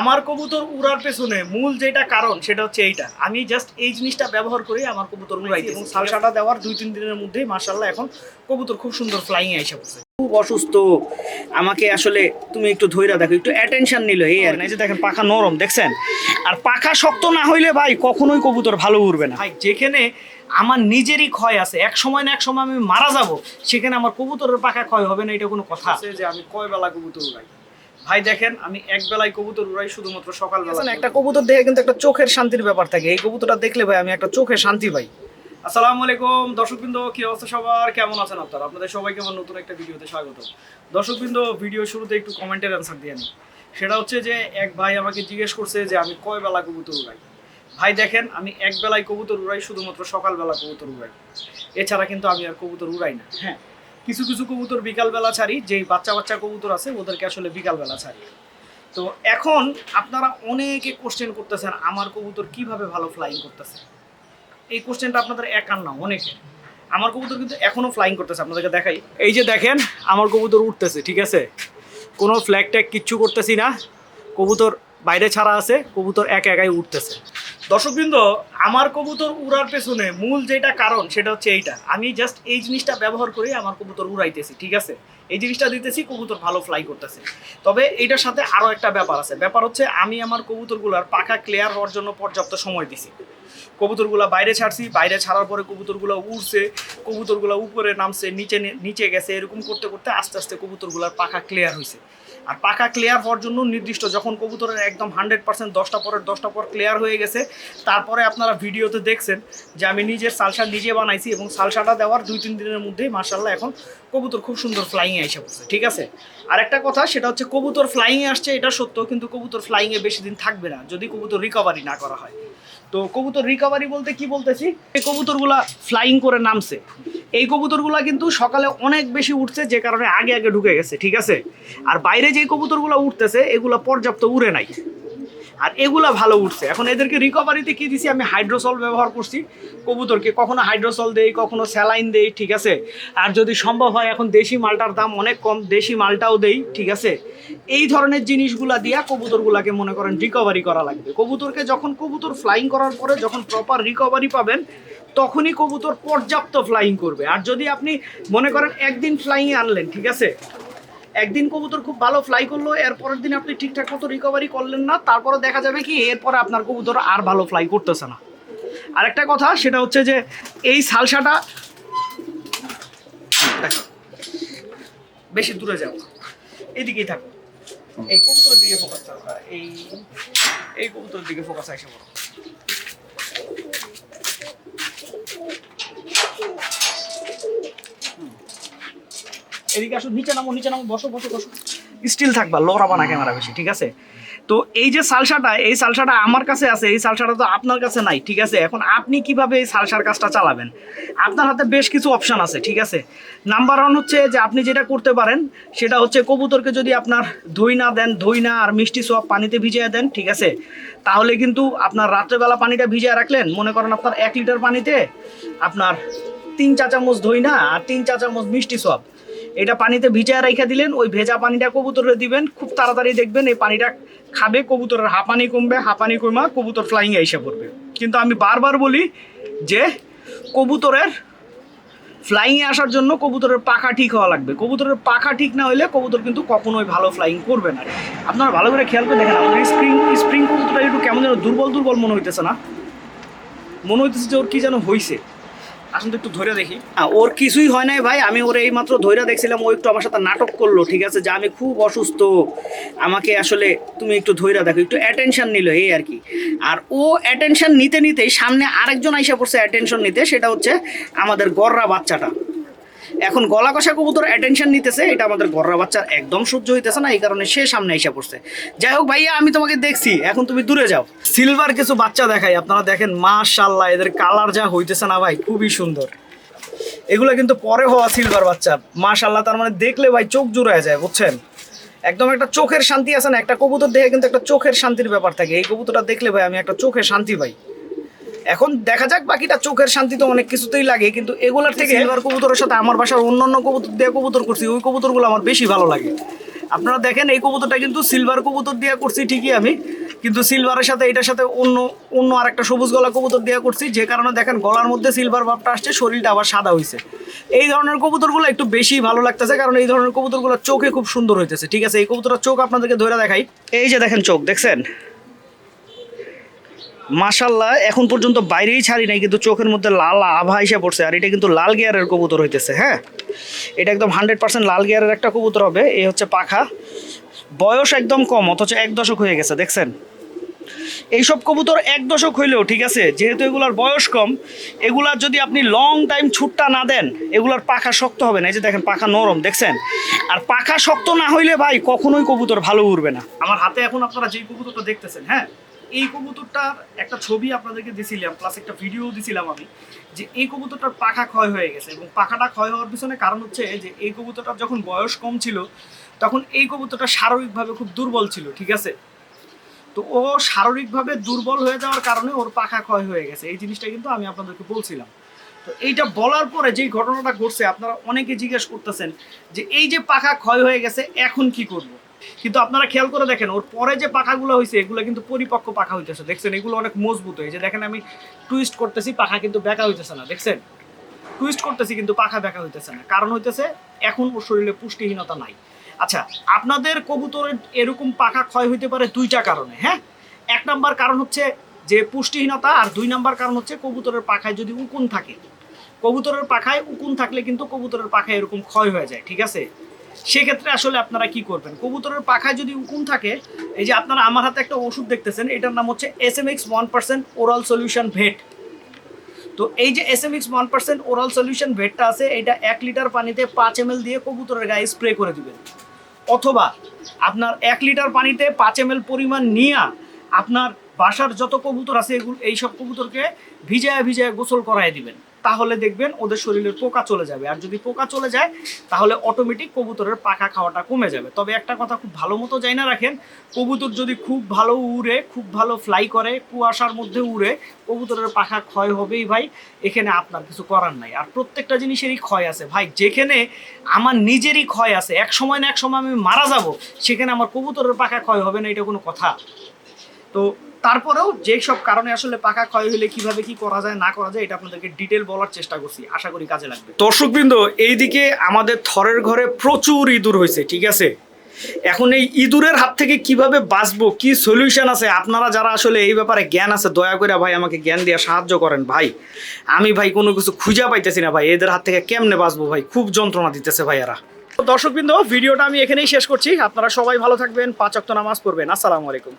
আমার কবুতর উড়ার পেছনে মূল যেটা কারণ সেটা হচ্ছে এইটা। আমি জাস্ট এই জিনিসটা ব্যবহার করে আমার কবুতর উড়াইছি এবং সালসাটা দেওয়ার দুই তিন দিনের মধ্যেই মার্শাল্লাহ এখন কবুতর খুব সুন্দর ফ্লাইং এসে পড়ছে। খুব অসুস্থ। আমাকে আসলে তুমি একটু ধৈর্য দেখো একটু অ্যাটেনশন নিল এই আর। এই যে দেখেন পাখা নরম দেখছেন? আর পাখা শক্ত না হইলে ভাই কখনোই কবুতর ভালো উড়বে না। ভাই যেখানে আমার নিজেরই ক্ষয় আছে এক সময় না এক সময় আমি মারা যাব সেখানে আমার কবুতরের পাখা ক্ষয় হবে না এটা কোনো কথা। আছে যে আমি কয় বেলা কবুতর উড়াই? ভাই দেখেন আমি এক বেলায় কবুতর উড়াই শুধুমাত্র সকালবেলা। একটা কবুতর দেখে কিন্তু একটা চোখের শান্তির ব্যাপার থাকে। এই কবুতরটা দেখলে ভাই আমি একটা চোখে শান্তি পাই। আসসালামু আলাইকুম। দর্শকবৃন্দ কি অবস্থা সবার? কেমন আছেন আপনারা? আপনাদের সবাইকে আমার নতুন একটা ভিডিওতে স্বাগত। দর্শকবৃন্দ ভিডিও শুরুতে একটু কমেন্টের অ্যান্সার দিয়ে নিই। সেটা হচ্ছে যে এক ভাই আমাকে জিজ্ঞেস করছে যে আমি কয় বেলা কবুতর উড়াই? ভাই দেখেন আমি এক বেলায় কবুতর উড়াই শুধুমাত্র সকালবেলা কবুতর উড়াই। এছাড়া কিন্তু আমি আর কবুতর উড়াই না। হ্যাঁ। কিছু কিছু কবুতর বিকালবেলা ছাড়ি, যেই বাচ্চা বাচ্চা কবুতর আছে, ওদেরকে আসলে বিকালবেলা ছাড়ি। তো এখন আপনারা অনেকে কোশ্চেন করতেছেন, আমার কবুতর কীভাবে ভালো ফ্লাইং করতেছে? এই কোশ্চেনটা আপনাদের একার না অনেকে আমার কবুতর কিন্তু এখনও ফ্লাইং করতেছে, আপনাদেরকে দেখাই। এই যে দেখেন, আমার কবুতর উঠতেছে, ঠিক আছে? কোনো ফ্ল্যাগ ট্যাগ কিচ্ছু করতেছি না। কবুতর বাইরে ছাড়া আছে, কবুতর এক একাই উঠতেছে। দর্শকবৃন্দ, আমার কবুতর উড়ার পেছনে মূল যেটা কারণ সেটা হচ্ছে এইটা। আমি জাস্ট এই জিনিসটা ব্যবহার করে আমার কবুতর উড়াইতেছি, ঠিক আছে? এই জিনিসটা দিতেছি, কবুতর ভালো ফ্লাই করতেছে। তবে এইটার সাথে আরও একটা ব্যাপার আছে। ব্যাপার হচ্ছে, আমি আমার কবুতরগুলার পাখা ক্লিয়ার হওয়ার জন্য পর্যাপ্ত সময় দিছি। কবুতরগুলা বাইরে ছাড়ছি, বাইরে ছাড়ার পরে কবুতরগুলো উড়ছে, কবুতরগুলো উপরে নামছে, নিচে নিচে গেছে, এরকম করতে করতে আস্তে আস্তে কবুতরগুলার পাখা ক্লিয়ার হয়েছে আর পাখা ক্লিয়ার হওয়ার জন্য নির্দিষ্ট যখন কবুতরের একদম হান্ড্রেড পার্সেন্ট দশটা পরের দশটা পর ক্লিয়ার হয়ে গেছে, তারপরে আপনারা ভিডিওতে দেখছেন যে আমি নিজের সালসা নিজে বানাইছি এবং সালসাটা দেওয়ার দুই তিন দিনের মধ্যেই মার্শাল্লাহ এখন কবুতর খুব সুন্দর ফ্লাইংয়ে এসে পড়ছে, ঠিক আছে? আর একটা কথা, সেটা হচ্ছে কবুতর ফ্লাইংয়ে আসছে, এটা সত্য, কিন্তু কবুতর ফ্লাইংয়ে বেশি দিন থাকবে না, যদি কবুতর রিকভারি না করা হয়। তো কবুতর রিকভারি বলতে কি বলতেছি? এই কবুতরগুলা ফ্লাইং করে নামছে। এই কবুতরগুলা কিন্তু সকালে অনেক বেশি উঠছে, যে কারণে আগে আগে ঢুকে গেছে, ঠিক আছে? আর বাইরে যে কবুতরগুলো উঠতেছে, এগুলো পর্যাপ্ত উড়ে নাই। আর এগুলা ভালো উঠছে। এখন এদেরকে রিকভারিতে কি দিছি? আমি হাইড্রোসল ব্যবহার করছি। কবুতরকে কখনো হাইড্রোসল দেই, কখনো স্যালাইন দেই, ঠিক আছে? আর যদি সম্ভব হয়, এখন দেশি মালটার দাম অনেক কম, দেশি মালটাও দেই, ঠিক আছে? এই ধরনের জিনিসগুলা দিয়া কবুতরগুলাকে মনে করেন রিকভারি করা লাগবে। কবুতরকে যখন কবুতর ফ্লাইং করার পরে যখন প্রপার রিকভারি পাবেন, তখনই কবুতর পর্যাপ্ত ফ্লাইং করবে। আর যদি আপনি মনে করেন একদিন ফ্লাইংয়ে আনলেন, ঠিক আছে? একদিন কবুতর খুব ভালো ফ্লাই করল এরপরের দিন আপনি ঠিকঠাক মতো রিকভারি করলেন না তারপরে দেখা যাবে কি, এরপরে আপনার কবুতর আর ভালো ফ্লাই করতেছে না। আরেকটা কথা, সেটা হচ্ছে যে এই সালসাটা বেশি দূরে যাও, এদিকেই থাকো। এই কবুতরের দিকে ফোকাস এই এই কবুতরের দিকে ফোকাস আসে বড় এদিকে আসো, নিচে নামো নিচে নামো স্টিল থাকবা, লড়াবা না ক্যামেরা বেশি, ঠিক আছে? তো এই যে সালসাটা, এই সালসাটা আমার কাছে আছে, এই সালসাটা তো আপনার কাছে নাই, ঠিক আছে? এখন আপনি কীভাবে এই সালসার কাজটা চালাবেন? আপনার হাতে বেশ কিছু অপশন আছে, ঠিক আছে? নাম্বার ওয়ান হচ্ছে যে আপনি যেটা করতে পারেন, সেটা হচ্ছে কবুতরকে যদি আপনার ধুই না দেন, ধুই না আর মিষ্টি সব পানিতে ভিজিয়ে দেন, ঠিক আছে? তাহলে কিন্তু আপনার রাত্রেবেলা পানিটা ভিজিয়ে রাখলেন, মনে করেন আপনার এক লিটার পানিতে আপনার তিন চা চামচ ধুই না, আর তিন চা চামচ মিষ্টি সব এটা পানিতে ভিজিয়ে রেখে দিলেন, ওই ভেজা পানিটা কবুতরে দিবেন, খুব তাড়াতাড়ি দেখবেন এই পানিটা খাবে কবুতরের হাঁপানি কমবে হাঁপানি কমা কবুতর ফ্লাইং এসে পড়বে। কিন্তু আমি বারবার বলি যে কবুতরের ফ্লাইংয়ে আসার জন্য কবুতরের পাখা ঠিক হওয়া লাগবে। কবুতরের পাখা ঠিক না হলে কবুতর কিন্তু কখনোই ভালো ফ্লাইং করবে না। আপনারা ভালো করে খেয়াল করে দেখেন, আমাদের স্প্রিং স্প্রিং কবুতরটা একটু কেমন যেন দুর্বল দুর্বল মনে হইতেছে না। মনে হইতেছে যে ওর কি যেন হইছে। আসুন তো একটু ধরে দেখি। ওর কিছুই হয় নাই ভাই, আমি ওর এই মাত্র ধৈর্য দেখছিলাম, ও একটু আমার সাথে নাটক করল, ঠিক আছে? যে, আমি খুব অসুস্থ। আমাকে আসলে তুমি একটু ধৈর্য দেখো, একটু অ্যাটেনশন নিল, এই আর কি। আর ও অ্যাটেনশন নিতে নিতেই সামনে আরেকজন আইসা পড়ছে অ্যাটেনশন নিতে, সেটা হচ্ছে আমাদের গররা বাচ্চাটা। এখন গলা কষা কবুতর অ্যাটেনশন নিতেছে, এটা আমাদের গররা বাচ্চার একদম সহ্য হইতেছে না, এই কারণে সে সামনে এসে পড়ছে। যাই হোক ভাইয়া, আমি তোমাকে দেখছি, এখন তুমি দূরে যাও। সিলভার কিছু বাচ্চা দেখাই, আপনারা দেখেন মাশাল্লাহ এদের কালার যা হইতেছে না ভাই, খুবই সুন্দর। এগুলো কিন্তু পরে হওয়া সিলভার বাচ্চা মাশাল্লাহ তার মানে দেখলে ভাই চোখ জুড়ায় যায়, বুঝছেন? একদম একটা চোখের শান্তি আছে না, একটা কবুতর দেখে কিন্তু একটা চোখের শান্তির ব্যাপার থাকে। এই কবুতরটা দেখলে ভাই, আমি একটা চোখের শান্তি পাই। এখন দেখা যাক, বাকিটা চোখের শান্তি তো অনেক কিছুতেই লাগে, কিন্তু এগুলার থেকে সিলভার কবুতরের সাথে আমার বাসার অন্যান্য কবুতর দিয়ে কবুতর করছি, ওই কবুতরগুলো আমার বেশি ভালো লাগে। আপনারা দেখেন, এই কবুতরটা কিন্তু সিলভার কবুতর দিয়ে করছি, ঠিকই আমি। কিন্তু সিলভারের সাথে এটার সাথে অন্য অন্য আরেকটা সবুজ গলা কবুতর দেওয়া করছি, যে কারণে দেখেন গলার মধ্যে সিলভার ভাবটা আসছে, শরীরটা আবার সাদা হয়েছে এই ধরনের কবুতরগুলো একটু বেশি ভালো লাগতেছে, কারণ এই ধরনের কবুতরগুলো চোখে খুব সুন্দর হইতেছে, ঠিক আছে? এই কবুতরের চোখ আপনাদেরকে ধরে দেখাই। এই যে দেখেন চোখ, দেখছেন? মাশাল্লাহ এখন পর্যন্ত বাইরেই ছাড়ি নাই, কিন্তু চোখের মধ্যে লাল আভা এসে পড়ছে, আর এটা কিন্তু লাল গিয়ারের কবুতর হইতেছে হ্যাঁ? এটা একদম হান্ড্রেড পার্সেন্ট লাল গিয়ারের একটা কবুতর হবে, এই হচ্ছে পাখা। বয়স একদম কম, অথচ এক দশক হয়ে গেছে, দেখছেন? এইসব কবুতর এক দশক হইলেও, ঠিক আছে? যেহেতু এগুলার বয়স কম এগুলার যদি আপনি লং টাইম ছুটটা না দেন, এগুলার পাখা শক্ত হবে না। এই যে দেখেন, পাখা নরম, দেখছেন? আর পাখা শক্ত না হইলে ভাই, কখনোই কবুতর ভালো উড়বে না। আমার হাতে এখন আপনারা যে কবুতরটা দেখতেছেন হ্যাঁ? এই কবুতরটার একটা ছবি আপনাদেরকে দিছিলাম প্লাস একটা ভিডিও দিছিলাম আমি, যে এই কবুতরটার পাখা ক্ষয় হয়ে গেছে এবং পাখাটা ক্ষয় হওয়ার পিছনে কারণ হচ্ছে যে এই কবুতরটার যখন বয়স কম ছিল, তখন এই কবুতরটা শারীরিকভাবে খুব দুর্বল ছিল, ঠিক আছে? তো ও শারীরিকভাবে দুর্বল হয়ে যাওয়ার কারণে ওর পাখা ক্ষয় হয়ে গেছে, এই জিনিসটা কিন্তু আমি আপনাদেরকে বলছিলাম। তো এইটা বলার পরে যেই ঘটনাটা ঘটছে, আপনারা অনেকে জিজ্ঞেস করতেছেন যে এই যে পাখা ক্ষয় হয়ে গেছে, এখন কি করব? কিন্তু আপনারা খেয়াল করে দেখেন, ওর পরে যে পাখাগুলো হয়েছে এগুলো কিন্তু পরিপক্ক পাখা হইতেছে। দেখছেন, এগুলো অনেক মজবুত হয়েছে। দেখেন, আমি টুইস্ট করতেছি, পাখা কিন্তু বেঁকা হইতেছে না, দেখছেন? টুইস্ট করতেছি, কিন্তু পাখা বেঁকা হইতেছে না। কারণ হইতেছে, এখন ওর শরীরে পুষ্টিহীনতা নাই। আচ্ছা আপনাদের কবুতরের এরকম পাখা ক্ষয় হইতে পারে দুইটা কারণে হ্যাঁ? এক নাম্বার কারণ হচ্ছে যে পুষ্টিহীনতা, আর দুই নাম্বার কারণ হচ্ছে কবুতরের পাখায় যদি উকুন থাকে। কবুতরের পাখায় উকুন থাকলে কিন্তু কবুতরের পাখায় এরকম ক্ষয় হয়ে যায়, ঠিক আছে? সেক্ষেত্রে আসলে আপনারা কি করবেন? কবুতরের পাখায় যদি উকুন থাকে, এই যে আপনারা আমার হাতে একটা ওষুধ দেখতেছেন, এটার নাম হচ্ছে S M X one percent oral solution vet তো এই যে S M X one percent oral solution ভেটটা আছে, এটা এক লিটার পানিতে পাঁচ এম দিয়ে কবুতরের গায়ে স্প্রে করে দিবেন। অথবা আপনার এক লিটার পানিতে পাঁচ এম পরিমাণ নিয়ে আপনার বাসার যত কবুতর আছে, এগুলো এইসব কবুতরকে ভিজায় ভিজায় গোসল করায় দিবেন। তাহলে দেখবেন ওদের শরীরের পোকা চলে যাবে। আর যদি পোকা চলে যায়, তাহলে অটোমেটিক কবুতরের পাখা খাওয়াটা কমে যাবে। তবে একটা কথা খুব ভালো মতো যাই না রাখেন, কবুতর যদি খুব ভালো উড়ে, খুব ভালো ফ্লাই করে, কুয়াশার মধ্যে উড়ে, কবুতরের পাখা ক্ষয় হবেই ভাই, এখানে আপনার কিছু করার নাই। আর প্রত্যেকটা জিনিসেরই ক্ষয় আছে। ভাই, যেখানে আমার নিজেরই ক্ষয় আছে, এক সময় না এক সময় আমি মারা যাব, সেখানে আমার কবুতরের পাখা ক্ষয় হবে না, এটা কোনো কথা। তো তারপরেও যেই সব কারণে আসলে পাকা ক্ষয় হলে কীভাবে কি করা যায় না করা যায় এটা আপনাদেরকে ডিটেল বলার চেষ্টা করছি। আশা করি কাজে লাগবে। দর্শকবৃন্দ এইদিকে আমাদের থরের ঘরে প্রচুর ইঁদুর হয়েছে ঠিক আছে? এখন এই ইঁদুরের হাত থেকে কীভাবে বাঁচবো কি সলিউশন আছে? আপনারা যারা আসলে এই ব্যাপারে জ্ঞান আছে দয়া করে ভাই আমাকে জ্ঞান দিয়ে সাহায্য করেন ভাই। আমি ভাই কোনো কিছু খুঁজে পাইতেছি না ভাই। এদের হাত থেকে কেমনে বাঁচবো ভাই? খুব যন্ত্রণা দিতেছে ভাই এরা দর্শকবৃন্দ ভিডিওটা আমি এখানেই শেষ করছি। আপনারা সবাই ভালো থাকবেন পাঁচ অক্ত নামাজ পড়বেন। আসসালামু আলাইকুম।